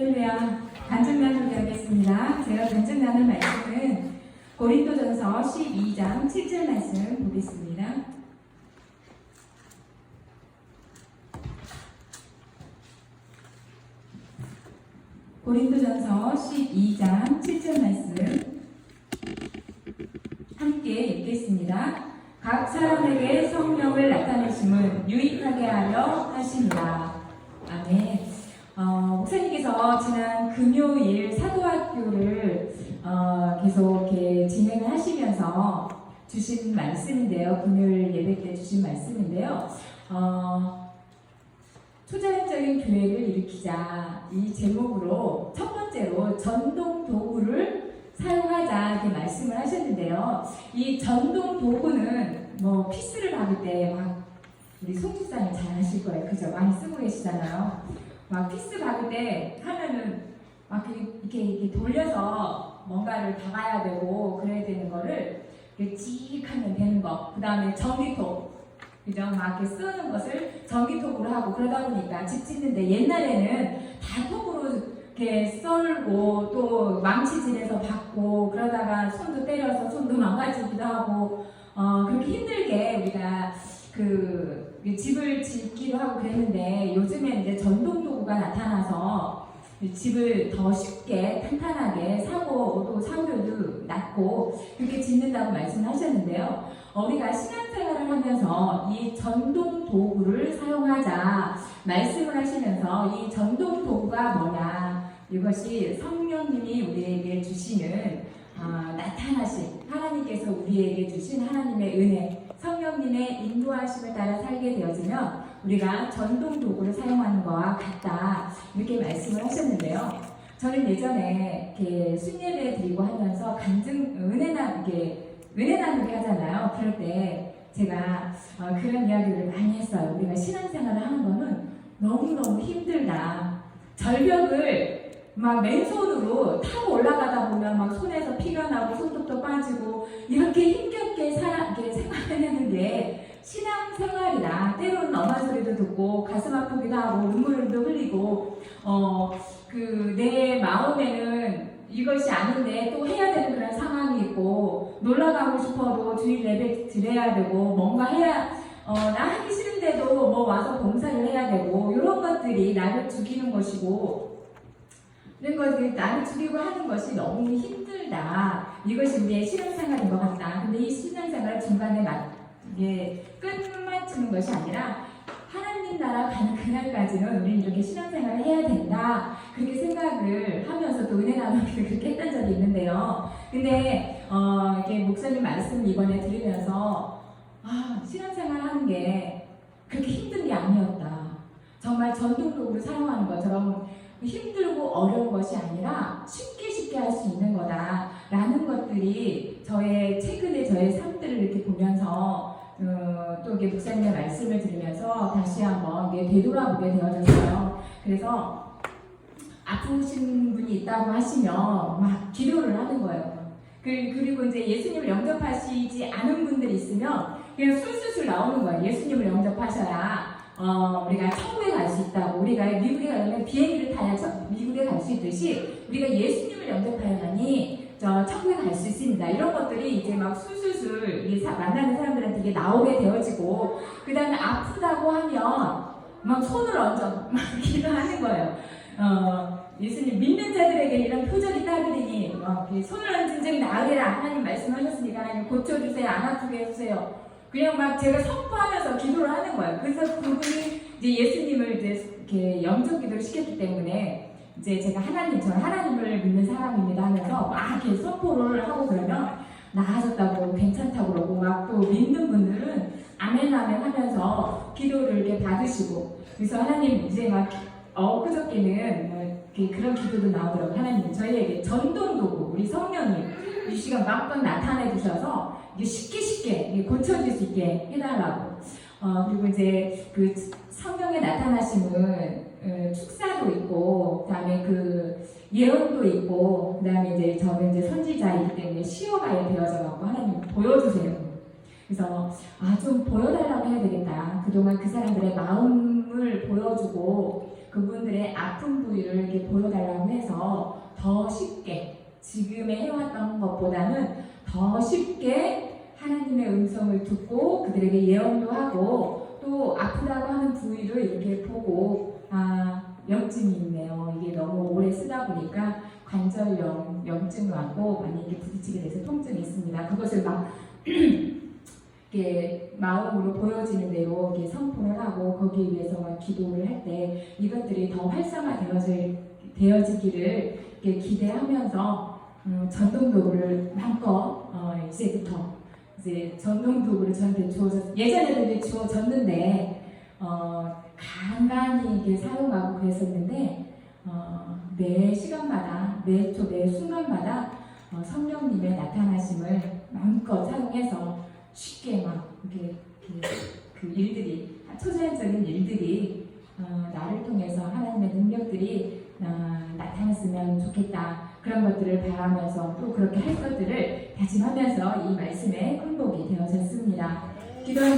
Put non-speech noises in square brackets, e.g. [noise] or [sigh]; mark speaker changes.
Speaker 1: 할렐루야. 간증 나누기 하겠습니다. 제가 간증 나눌 말씀은 고린도전서 12장 7절 말씀 보겠습니다. 고린도전서 12장 7절 말씀 함께 읽겠습니다. 각 사람에게 성령을 나타내심은 유익하게 하려 하십니다. 아멘. 어, 목사님께서 지난 금요일 사도학교를 어, 계속 이렇게 진행을 하시면서 주신 말씀인데요. 금요일 예배 때 주신 말씀인데요. 어, 초자연적인 교회를 일으키자 이 제목으로 첫 번째로 전동 도구를 사용하자 이렇게 말씀을 하셨는데요. 이 전동 도구는 뭐 피스를 박을 때 막 우리 송집사님 잘 아실 거예요. 그죠? 많이 쓰고 계시잖아요. 막 피스 박을 때 하면은 막 이렇게 이렇게 돌려서 뭔가를 박아야 되고 그래야 되는 거를 이렇게 찍 하면 되는 거. 그 다음에 전기톱. 그죠? 막 이렇게 쓰는 것을 전기톱으로 하고 그러다 보니까 집 짓는데 옛날에는 다 톱으로 이렇게 썰고 또 망치질해서 박고 그러다가 손도 때려서 손도 망가지기도 하고 어, 그렇게 힘들게 우리가 그 집을 짓기도 하고 그랬는데 요즘에 이제 전동 도구가 나타나서 집을 더 쉽게 탄탄하게 사고 또 사고율도 낮고 그렇게 짓는다고 말씀하셨는데요. 어, 우리가 신앙생활을 하면서 이 전동 도구를 사용하자 말씀을 하시면서 이 전동 도구가 뭐냐 이것이 성령님이 우리에게 주시는 아, 나타나신 하나님께서 우리에게 주신 하나님의 은혜 성령님의 인도하심을 따라 살게 되어지면 우리가 전동 도구를 사용하는 것과 같다 이렇게 말씀을 하셨는데요. 저는 예전에 이렇게 순예배 드리고 하면서 간증 은혜나 이게 은혜 나누기 하잖아요. 그럴 때 제가 어, 그런 이야기를 많이 했어요. 우리가 신앙생활을 하는 거는 너무너무 힘들다. 절벽을 막 맨손으로 타고 올라 듣고 가슴 아프기도 하고 눈물도 흘리고 어 그 내 마음에는 이것이 아닌데 또 해야 되는 그런 상황이 있고 놀러 가고 싶어도 주일 예배 드려야 되고 뭔가 해야 어, 나 하기 싫은데도 뭐 와서 봉사를 해야 되고 이런 것들이 나를 죽이는 것이고 이런 것들이 나를 죽이고 하는 것이 너무 힘들다. 이것이 우리의 신앙생활인 것 같다. 근데 이 신앙생활 중간에 막 이게 끝마치는 것이 아니라 하나님 나라 가는 그날까지는 우리는 이렇게 신앙생활을 해야 된다. 그렇게 생각을 하면서 또 은혜 나누기를 그렇게 했던 적이 있는데요. 근데 어, 이렇게 목사님 말씀 이번에 들으면서 아, 신앙생활 하는 게 그렇게 힘든 게 아니었다. 정말 전통적으로 사용하는 것처럼 힘들고 어려운 것이 아니라 쉽게 쉽게 할 수 있는 거다라는 것들이 저의 최근에 저의 삶들을 이렇게 보면서 어, 또 이게 목사님의 말씀을 들으면서 다시 한번 이게 되돌아보게 되어졌어요. 그래서 아프신 분이 있다고 하시면 막 기도를 하는 거예요. 그, 그리고 이제 예수님을 영접하시지 않은 분들이 있으면 그냥 술술술 나오는 거예요. 예수님을 영접하셔야 어, 우리가 천국에 갈 수 있다고 우리가 미국에 가려면 비행기를 타야 천- 미국에 갈 수 있듯이 우리가 예수님을 영접하야만이 저 천국에 갈 수 있습니다. 이런 것들이 이제 막 술술술 이 사- 만나는 사람들한테 이게 나오게 되어지고 그 다음에 아프다고 하면 막 손을 얹어. [laughs] 막 기도하는 거예요. 어, 예수님 믿는 자들에게 이런 표적이 따르리니 막 이렇게 손을 얹은 즉 나으리라. 하나님 말씀하셨으니까 하나님 고쳐주세요. 안 아프게 해주세요. 그냥 막 제가 선포하면서 기도를 하는 거예요. 그래서 그분이 이제 예수님을 이제 이렇게 영적 기도를 시켰기 때문에 이제 제가 하나님 저는 하나님을 믿는 사람입니다 하면서 막 이렇게 선포를 하고 그러면 나아졌다고 괜찮다고 그러고 막 또 믿는 분들은 아멘 아멘 하면서 기도를 이렇게 받으시고 그래서 하나님 이제 막 엊그저께는 뭐 그런 기도도 나오더라고요. 하나님 저희에게 전동도구 우리 성령님 이 시간 막번 나타내 주셔서 이게 쉽게 쉽게 고쳐질 수 있게 해달라고. 어 그리고 이제 그 성령의 나타나심은 어, 축사도 있고 그다음에 그 예언도 있고 그다음에 이제 저는 이제 선지자이기 때문에 시어가 되어져 갖고 하나님 보여주세요. 그래서 아 좀 보여달라고 해야 되겠다. 그동안 그 사람들의 마음을 보여주고 그분들의 아픈 부위를 이렇게 보여달라고 해서 더 쉽게 지금에 해왔던 것보다는 더 쉽게 하나님의 음성을 듣고 그들에게 예언도 하고 또 아프다고 하는 부위를 이렇게 보고 아 염증이 있네요. 이게 너무 오래 쓰다 보니까 관절염, 염증이 왔고 많이 이렇게 부딪히게 돼서 통증이 있습니다. 그것을 막 [clears throat] 이렇게 마음으로 보여지는 대로 이렇게 선포를 하고 거기에 위해서 막 기도를 할 때 이것들이 더 활성화되어질 되어지기를 이렇게 기대하면서 음, 전동도구를 마음껏 어, 이제부터 이제 전동도구를 저한테 주어졌 예전에도 이제 주어 졌는데 어, 간간히 이게 사용하고 그랬었는데 어, 매 시간마다 매초 매 순간마다 어, 성령님의 나타나심을 마음껏 사용해서 쉽게 막 이렇게 그, 그 일들이 초자연적인 일들이 어, 나를 통해서 하나님의 능력들이 어, 나타났으면 좋겠다 그런 것들을 바라면서 또 그렇게 할 것들을 다짐하면서 이 말씀에 굴복이 되어졌습니다. 기도하게